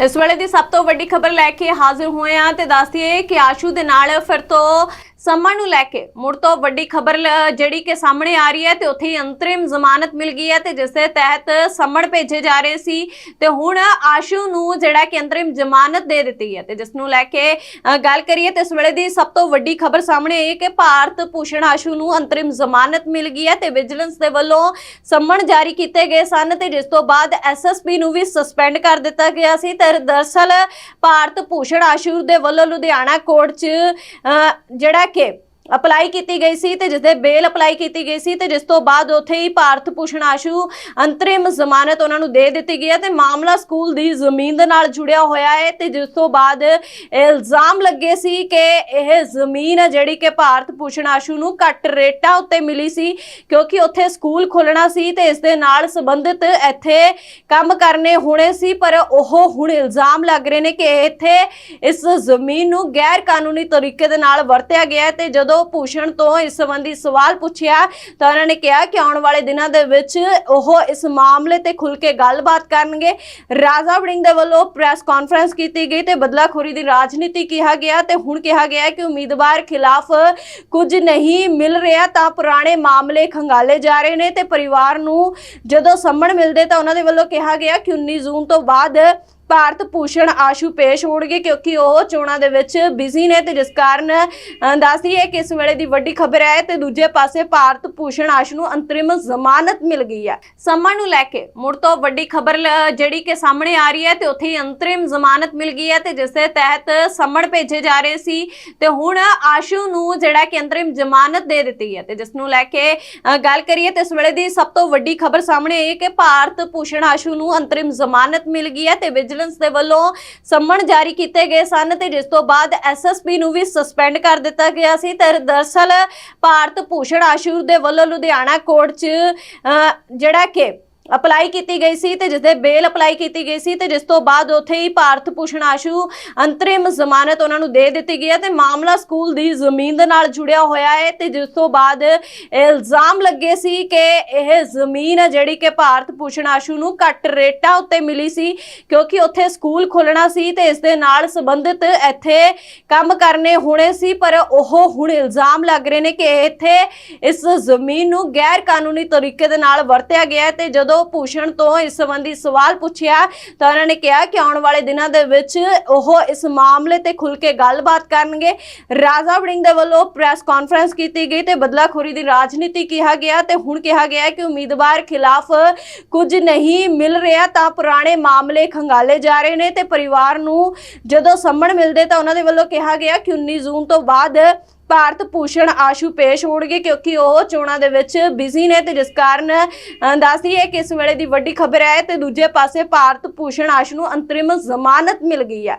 ਇਸ ਵੇਲੇ ਦੀ ਸਭ ਤੋਂ ਵੱਡੀ ਖਬਰ ਲੈ ਕੇ ਹਾਜ਼ਰ ਹੋਏ ਹਾਂ ਤੇ ਦੱਸਦੀਏ ਕਿ ਆਸ਼ੂ ਦੇ ਨਾਲ ਫਿਰ ਤੋਂ ਸੰਮਣ ਨੂੰ ਲੈ ਕੇ ਮੁੜ ਤੋਂ ਵੱਡੀ ਖਬਰ ਜਿਹੜੀ ਕਿ ਸਾਹਮਣੇ ਆ ਰਹੀ ਹੈ ਤੇ ਉੱਥੇ ਹੀ ਅੰਤਰਿਮ ਜ਼ਮਾਨਤ ਮਿਲ ਗਈ ਹੈ ਤੇ ਜਿਸ ਦੇ ਤਹਿਤ ਸੰਮਣ ਭੇਜੇ ਜਾ ਰਹੇ ਸੀ ਤੇ ਹੁਣ ਆਸ਼ੂ ਨੂੰ ਜਿਹੜਾ ਕਿ ਅੰਤਰਿਮ ਜ਼ਮਾਨਤ ਦੇ ਦਿੱਤੀ ਹੈ ਤੇ ਜਿਸ ਨੂੰ ਲੈ ਕੇ ਗੱਲ ਕਰੀਏ ਤੇ ਇਸ ਵੇਲੇ ਦੀ ਸਭ ਤੋਂ ਵੱਡੀ ਖਬਰ ਸਾਹਮਣੇ ਆਈ ਹੈ ਕਿ ਭਾਰਤ ਭੂਸ਼ਣ ਆਸ਼ੂ ਨੂੰ ਅੰਤਰਿਮ ਜ਼ਮਾਨਤ ਮਿਲ ਗਈ ਹੈ ਤੇ ਵਿਜੀਲੈਂਸ ਦੇ ਵੱਲੋਂ ਸੰਮਣ ਜਾਰੀ ਕੀਤੇ ਗਏ ਸਨ ਤੇ ਜਿਸ ਤੋਂ ਬਾਅਦ ਐਸਐਸਪੀ ਨੂੰ ਵੀ ਸਸਪੈਂਡ ਕਰ ਦਿੱਤਾ ਗਿਆ ਸੀ ਤੇ ਦਰਅਸਲ ਭਾਰਤ ਭੂਸ਼ਣ ਆਸ਼ੂ ਦੇ ਵੱਲੋਂ ਲੁਧਿਆਣਾ ਕੋਰਟ 'ਚ ਜਿਹੜਾ ਕਿ ਅਪਲਾਈ ਕੀਤੀ ਗਈ ਸੀ ਤੇ ਜਿਸ ਦੇ ਬੇਲ ਅਪਲਾਈ ਕੀਤੀ ਗਈ ਸੀ ਤੇ ਜਿਸ ਤੋਂ ਬਾਅਦ ਉੱਥੇ ਹੀ ਭਾਰਤ ਭੂਸ਼ਣ ਆਸ਼ੂ ਅੰਤਰਿਮ ਜ਼ਮਾਨਤ ਉਹਨਾਂ ਨੂੰ ਦੇ ਦਿੱਤੀ ਗਈ ਹੈ ਤੇ ਮਾਮਲਾ ਸਕੂਲ ਦੀ ਜ਼ਮੀਨ ਦੇ ਨਾਲ ਜੁੜਿਆ ਹੋਇਆ ਹੈ ਤੇ ਜਿਸ ਤੋਂ ਬਾਅਦ ਇਲਜ਼ਾਮ ਲੱਗੇ ਸੀ ਕਿ ਇਹ ਜ਼ਮੀਨ ਹੈ ਜਿਹੜੀ ਕਿ ਭਾਰਤ ਭੂਸ਼ਣ ਆਸ਼ੂ ਨੂੰ ਘੱਟ ਰੇਟਾਂ ਉੱਤੇ ਮਿਲੀ ਸੀ ਕਿਉਂਕਿ ਉੱਥੇ ਸਕੂਲ ਖੋਲਣਾ ਸੀ ਤੇ ਇਸ ਦੇ ਨਾਲ ਸੰਬੰਧਿਤ ਇੱਥੇ ਕੰਮ ਕਰਨੇ ਹੋਣੇ ਸੀ, ਪਰ ਉਹ ਹੁਣ ਇਲਜ਼ਾਮ ਲੱਗ ਰਹੇ ਨੇ ਕਿ ਇੱਥੇ ਇਸ ਜ਼ਮੀਨ ਨੂੰ ਗੈਰ ਕਾਨੂੰਨੀ ਤਰੀਕੇ ਦੇ ਨਾਲ ਵਰਤਿਆ ਗਿਆ ਹੈ ਤੇ ਜਦੋਂ ਭੂਸ਼ਣ ਤੋਂ ਇਸ ਸੰਬੰਧੀ ਸਵਾਲ ਪੁੱਛਿਆ ਤਾਂ ਉਹਨਾਂ ਨੇ ਕਿਹਾ ਕਿ ਆਉਣ ਵਾਲੇ ਦਿਨਾਂ ਦੇ ਵਿੱਚ ਉਹ ਇਸ ਮਾਮਲੇ ਤੇ ਖੁੱਲ ਕੇ ਗੱਲਬਾਤ ਕਰਨਗੇ। ਰਾਜਾ ਵੜਿੰਗ ਦੇ ਵੱਲੋਂ ਪ੍ਰੈਸ ਕਾਨਫਰੰਸ ਕੀਤੀ ਗਈ ਤੇ ਬਦਲਾਖੋਰੀ ਦੀ ਰਾਜਨੀਤੀ ਕਿਹਾ ਗਿਆ ਤੇ ਹੁਣ ਕਿਹਾ ਗਿਆ ਕਿ ਉਮੀਦਵਾਰ ਖਿਲਾਫ ਕੁਝ ਨਹੀਂ ਮਿਲ ਰਿਹਾ ਤਾਂ ਪੁਰਾਣੇ ਮਾਮਲੇ ਖੰਗਾਲੇ ਜਾ ਰਹੇ ਨੇ ਤੇ ਪਰਿਵਾਰ ਨੂੰ ਜਦੋਂ ਸੰਮਣ ਮਿਲਦੇ ਤਾਂ ਉਹਨਾਂ ਦੇ ਵੱਲੋਂ ਕਿਹਾ ਗਿਆ ਕਿ 19 ਜੂਨ ਤੋਂ ਬਾਅਦ ਭਾਰਤ ਭੂਸ਼ਣ ਆਸ਼ੂ ਪੇਸ਼ ਹੋਣਗੇ ਕਿਉਂਕਿ ਉਹ ਚੋਣਾਂ ਦੇ ਵਿੱਚ ਬਿਜ਼ੀ ਨੇ ਤੇ ਜਿਸ ਕਾਰਨ ਅ, ਦੱਸਦੀ ਹੈ ਕਿ ਇਸ ਵੇਲੇ ਦੀ ਵੱਡੀ ਖਬਰ ਹੈ ਤੇ ਦੂਜੇ ਪਾਸੇ ਭਾਰਤ ਭੂਸ਼ਣ ਆਸ਼ੂ ਨੂੰ ਅੰਤਰਿਮ ਜ਼ਮਾਨਤ ਮਿਲ ਗਈ ਹੈ। ਸੰਮਣ ਨੂੰ ਲੈ ਕੇ ਮੁੜ ਤੋਂ ਵੱਡੀ ਖਬਰ ਜਿਹੜੀ ਕਿ ਸਾਹਮਣੇ ਆ ਰਹੀ ਹੈ ਤੇ ਉੱਥੇ ਹੀ ਅੰਤਰਿਮ ਜ਼ਮਾਨਤ ਮਿਲ ਗਈ ਹੈ ਤੇ ਜਿਸ ਦੇ ਤਹਿਤ ਸਮਣ ਭੇਜੇ ਜਾ ਰਹੇ ਸੀ ਤੇ ਹੁਣ ਆਸ਼ੂ ਨੂੰ ਜਿਹੜਾ ਕਿ ਅੰਤਰਿਮ ਜ਼ਮਾਨਤ ਦੇ ਦਿੱਤੀ ਹੈ ਤੇ ਜਿਸ ਨੂੰ ਲੈ ਕੇ ਗੱਲ ਕਰੀਏ ਤੇ ਇਸ ਵੇਲੇ ਦੀ ਸਭ ਤੋਂ ਵੱਡੀ ਖਬਰ ਸਾਹਮਣੇ ਆਈ ਹੈ ਕਿ ਭਾਰਤ ਭੂਸ਼ਣ ਆਸ਼ੂ ਨੂੰ ਅੰਤਰਿਮ ਜ਼ਮਾਨਤ ਮਿਲ ਗਈ ਹੈ ਤੇ ਵਿਜੀਲੈਂਸ ਦੇ ਵੱਲੋਂ ਸੰਮਣ ਜਾਰੀ ਕੀਤੇ ਗਏ ਸਨ ਤੇ ਜਿਸ ਤੋਂ ਬਾਅਦ ਐਸਐਸਪੀ ਨੂੰ ਵੀ ਸਸਪੈਂਡ ਕਰ ਦਿੱਤਾ ਗਿਆ ਸੀ ਤੇ ਦਰਅਸਲ ਭਾਰਤ ਭੂਸ਼ਣ ਆਸ਼ੂ ਦੇ ਵੱਲੋਂ ਲੁਧਿਆਣਾ ਕੋਰਟ 'ਚ ਅ, ਜਿਹੜਾ ਕਿ ਅਪਲਾਈ ਕੀਤੀ ਗਈ ਸੀ ਤੇ ਜਿਸ ਦੇ ਬੇਲ ਅਪਲਾਈ ਕੀਤੀ ਗਈ ਸੀ ਤੇ ਜਿਸ ਤੋਂ ਬਾਅਦ ਉੱਥੇ ਹੀ ਭਾਰਤ ਭੂਸ਼ਣ ਆਸ਼ੂ ਅੰਤਰਿਮ ਜ਼ਮਾਨਤ ਉਹਨਾਂ ਨੂੰ ਦੇ ਦਿੱਤੀ ਗਈ ਹੈ ਤੇ ਮਾਮਲਾ ਸਕੂਲ ਦੀ ਜ਼ਮੀਨ ਦੇ ਨਾਲ ਜੁੜਿਆ ਹੋਇਆ ਹੈ ਤੇ ਜਿਸ ਤੋਂ ਬਾਅਦ ਇਲਜ਼ਾਮ ਲੱਗੇ ਸੀ ਕਿ ਇਹ ਜ਼ਮੀਨ ਹੈ ਜਿਹੜੀ ਕਿ ਭਾਰਤ ਭੂਸ਼ਣ ਆਸ਼ੂ ਨੂੰ ਘੱਟ ਰੇਟਾਂ ਉੱਤੇ ਮਿਲੀ ਸੀ ਕਿਉਂਕਿ ਉੱਥੇ ਸਕੂਲ ਖੋਲਣਾ ਸੀ ਤੇ ਇਸ ਦੇ ਨਾਲ ਸੰਬੰਧਿਤ ਇੱਥੇ ਕੰਮ ਕਰਨੇ ਹੋਣੇ ਸੀ, ਪਰ ਉਹ ਹੁਣ ਇਲਜ਼ਾਮ ਲੱਗ ਰਹੇ ਨੇ ਕਿ ਇੱਥੇ ਇਸ ਜ਼ਮੀਨ ਨੂੰ ਗੈਰ ਕਾਨੂੰਨੀ ਤਰੀਕੇ ਦੇ ਨਾਲ ਵਰਤਿਆ ਗਿਆ ਹੈ ਤੇ ਜਦੋਂ ਭੂਸ਼ਣ ਤੋਂ ਇਸ ਸੰਬੰਧੀ ਸਵਾਲ ਪੁੱਛਿਆ ਤਾਂ ਉਹਨਾਂ ਨੇ ਕਿਹਾ ਕਿ ਆਉਣ ਵਾਲੇ ਦਿਨਾਂ ਦੇ ਵਿੱਚ ਉਹ ਇਸ ਮਾਮਲੇ ਤੇ ਖੁੱਲ ਕੇ ਗੱਲਬਾਤ ਕਰਨਗੇ। ਰਾਜਾ ਵੜਿੰਗ ਦੇ ਵੱਲੋਂ ਪ੍ਰੈਸ ਕਾਨਫਰੰਸ ਕੀਤੀ ਗਈ ਤੇ ਬਦਲਾਖੋਰੀ ਦੀ ਰਾਜਨੀਤੀ ਕਿਹਾ ਗਿਆ ਤੇ ਹੁਣ ਕਿਹਾ ਗਿਆ ਕਿ ਉਮੀਦਵਾਰ ਖਿਲਾਫ ਕੁਝ ਨਹੀਂ ਮਿਲ ਰਿਹਾ ਤਾਂ ਪੁਰਾਣੇ ਮਾਮਲੇ ਖੰਗਾਲੇ ਜਾ ਰਹੇ ਨੇ ਤੇ ਪਰਿਵਾਰ ਨੂੰ ਜਦੋਂ ਸੰਮਣ ਮਿਲਦੇ ਤਾਂ ਉਹਨਾਂ ਦੇ ਵੱਲੋਂ ਕਿਹਾ ਗਿਆ ਕਿ 19 ਜੂਨ ਤੋਂ ਬਾਅਦ ਭਾਰਤ ਭੂਸ਼ਣ ਆਸ਼ੂ ਪੇਸ਼ ਹੋਣਗੇ ਕਿਉਂਕਿ ਉਹ ਚੋਣਾਂ ਦੇ ਵਿੱਚ ਬਿਜ਼ੀ ਨੇ ਤੇ ਜਿਸ ਕਾਰਨ ਅ, ਦੱਸਦੀ ਹੈ ਕਿ ਇਸ ਵੇਲੇ ਦੀ ਵੱਡੀ ਖਬਰ ਹੈ ਤੇ ਦੂਜੇ ਪਾਸੇ ਭਾਰਤ ਭੂਸ਼ਣ ਆਸ਼ੂ ਨੂੰ ਅੰਤਰਿਮ ਜ਼ਮਾਨਤ ਮਿਲ ਗਈ ਹੈ।